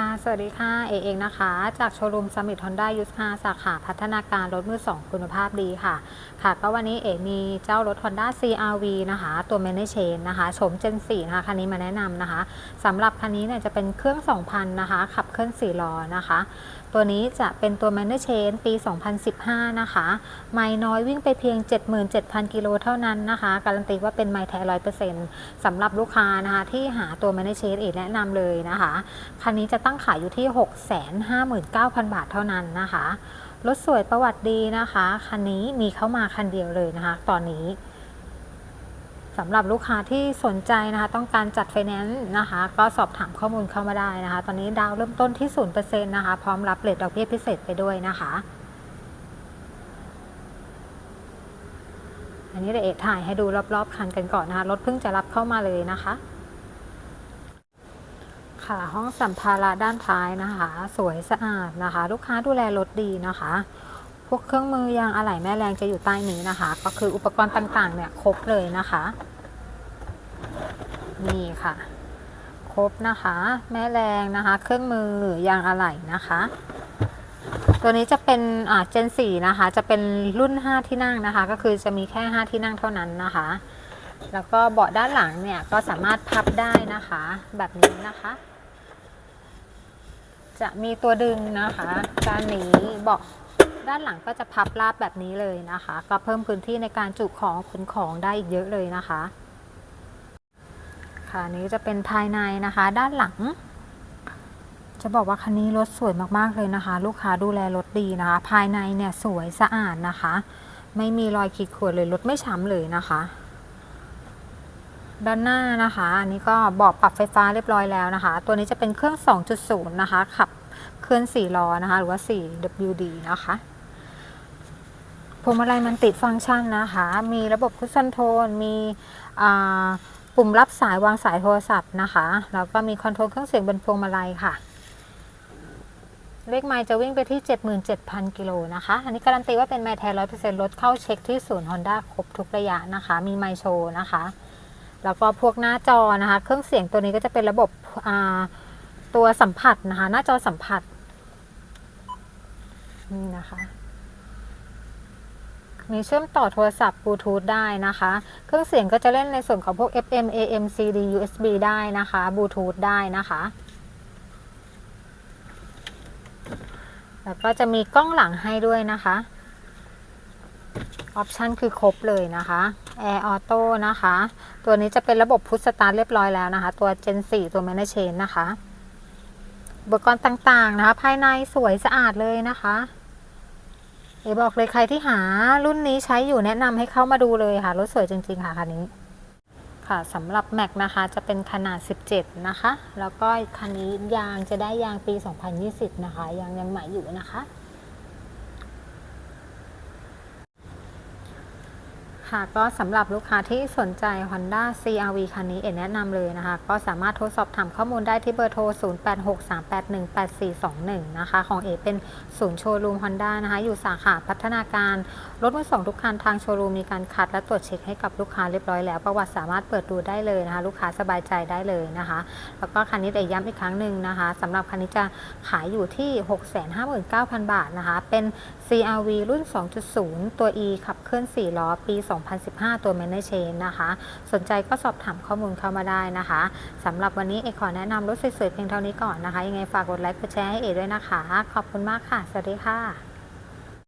ค่ะ สวัสดีค่ะ เอเองนะคะ จากโชว์รูมสมิธฮอนด้ายูสคาสาขาพัฒนาการรถมือ2คุณภาพดีค่ะ ค่ะ ก็วันนี้เอมีเจ้ารถ Honda CRV นะคะ ตัว m a n a g e นะคะโฉม Gen 4นะคะ คันนี้มาแนะนำนะคะสำหรับคันนี้เนี่ยจะเป็นเครื่อง 2,000 นะคะ ขับเคลื่อน4ล้อนะคะ ตัวนี้จะเป็นตัว m a n a g e ปี 2015 นะคะ ไม่น้อยวิ่งไปเพียง 77,000 กิโลเท่านั้นนะคะ การันตีว่าเป็นไมล์แท้100%สำหรับลูกค้านะคะที่หาตัว m a n a g e เอแนะนำเลยนะคะ คันนี้จะตั้งขายอยู่ที่ 659,000 บาทเท่านั้นนะคะ รถสวยประวัติดีนะคะ คันนี้มีเข้ามาคันเดียวเลยนะคะ ตอนนี้สำหรับลูกค้าที่สนใจนะคะ ต้องการจัดไฟแนนซ์นะคะ ก็สอบถามข้อมูลเข้ามาได้นะคะ ตอนนี้ดาวเริ่มต้นที่ 0%นะคะ พร้อมรับเลทดอกเบี้ยพิเศษไปด้วยนะคะ อันนี้เดี๋ยวเอกถ่ายให้ดูรอบๆคันกันก่อนนะคะ รถเพิ่งจะรับเข้ามาเลยนะคะ ค่ะ ห้องสัมภาระด้านท้ายนะคะ สวยสะอาดนะคะ ลูกค้าดูแลรถดีนะคะ พวกเครื่องมือยางอะไหล่แม่แรงจะอยู่ใต้นี้นะคะ ก็คืออุปกรณ์ต่างๆ เนี่ยครบเลยนะคะ นี่ค่ะ ครบนะคะ แม่แรงนะคะ เครื่องมือยางอะไหล่นะคะ ตัวนี้จะเป็นอ่าเจน4นะคะ จะเป็นรุ่น 5 ที่นั่งนะคะ ก็คือจะมีแค่ 5 ที่นั่งเท่านั้นนะคะแล้วก็เบาะด้านหลังเนี่ยก็สามารถพับได้นะคะ แบบนี้นะคะ จะมีตัวดึงนะคะด้านนี้เบาะด้านหลังก็จะพับราบแบบนี้เลยนะคะ ก็เพิ่มพื้นที่ในการจุของขนของได้อีกเยอะเลยนะคะ ค่ะนนี้จะเป็นภายในนะคะ ด้านหลัง จะบอกว่าคันนี้รถสวยมากๆเลยนะคะ ลูกค้าดูแลรถดีนะคะ ภายในเนี่ยสวยสะอาดนะคะ ไม่มีรอยขีดข่วนเลยรถไม่ช้ำเลยนะคะ ด้านหน้านะคะ อันนี้ก็บาะปรับไฟฟ้าเรียบร้อยแล้วนะคะ ตัวนี้จะเป็นเครื่อง 2.0 นะคะ ขับเคลื่อน4ล้อนะคะ หรือว่า 4WD นะคะพวงมาลัยมันติดฟังก์ชันนะคะ มีระบบคุชชั่นโทน มีปุ่มรับสายวางสายโทรศัพท์นะคะ แล้วก็มีคอนโทรลเครื่องเสียงบนพวงมาลัยค่ะ เลขไมล์จะวิ่งไปที่ 77,000 กิโลนะคะ อันนี้การันตีว่าเป็นไมล์แท้100%รถเข้าเช็คที่ศูนย์ Honda ครบทุกระยะนะคะ มีไมล์โชว์นะคะ แล้วก็พวกหน้าจอนะคะ เครื่องเสียงตัวนี้ก็จะเป็นระบบตัวสัมผัสนะคะ หน้าจอสัมผัสนี่นะคะมีเชื่อมต่อโทรศัพท์บลูทูธได้นะคะ เครื่องเสียงก็จะเล่นในส่วนของพวก FM AM CD USB ได้นะคะบลูทูธได้นะคะ แล้วก็จะมีกล้องหลังให้ด้วยนะคะ ออปชันคือครบเลยนะคะ Air Auto นะคะ ตัวนี้จะเป็นระบบพุทสตาร์ทเรียบร้อยแล้วนะคะ ตัว Gen 4 ตัว m a n a g e นะคะอุปกรณ์ต่างๆนะคะ ภายในสวยสะอาดเลยนะคะเอบอกเลยใครที่หารุ่นนี้ใช้อยู่แนะนำให้เข้ามาดูเลยค่ะ รถสวยจริงๆค่ะคันนี้ค่ะสำหรับ Mac นะคะจะเป็นขนาด 17 นะคะ แล้วก็คันนี้ยางจะได้ยางปี 2020 นะคะ ยางยังใหม่อยู่นะคะ ค่ะ ก็สำหรับลูกค้าที่สนใจ Honda CRV คันนี้เอ็นแนะนำเลยนะคะ ก็สามารถโทรสอบถามข้อมูลได้ที่เบอร์โทร 0863818421 นะคะ ของเอเป็นศูนย์โชว์รูม Honda นะคะ อยู่สาขาพัฒนาการ รถมือสองทุกคันทางโชว์รูมมีการคัดและตรวจเช็คให้กับลูกค้าเรียบร้อยแล้ว ประวัติสามารถเปิดดูได้เลยนะคะ ลูกค้าสบายใจได้เลยนะคะ แล้วก็คันนี้แต่ย้ำอีกครั้งหนึ่งนะคะสำหรับคันนี้จะขายอยู่ที่ 659,000 บาทนะคะ เป็น CRV รุ่น 2.0 ตัว E ขับเคลื่อน4ล้อปี 2 2015 ตัว m a n a g e นะคะ สนใจก็สอบถามข้อมูลเข้ามาได้นะคะสำหรับวันนี้เอขอแนะนำรถสวยๆเพียงเท่านี้ก่อนนะคะ ยังไงฝากกดไลค์กดแชร์ให้เอด้วยนะคะ ขอบคุณมากค่ะ สวัสดีค่ะ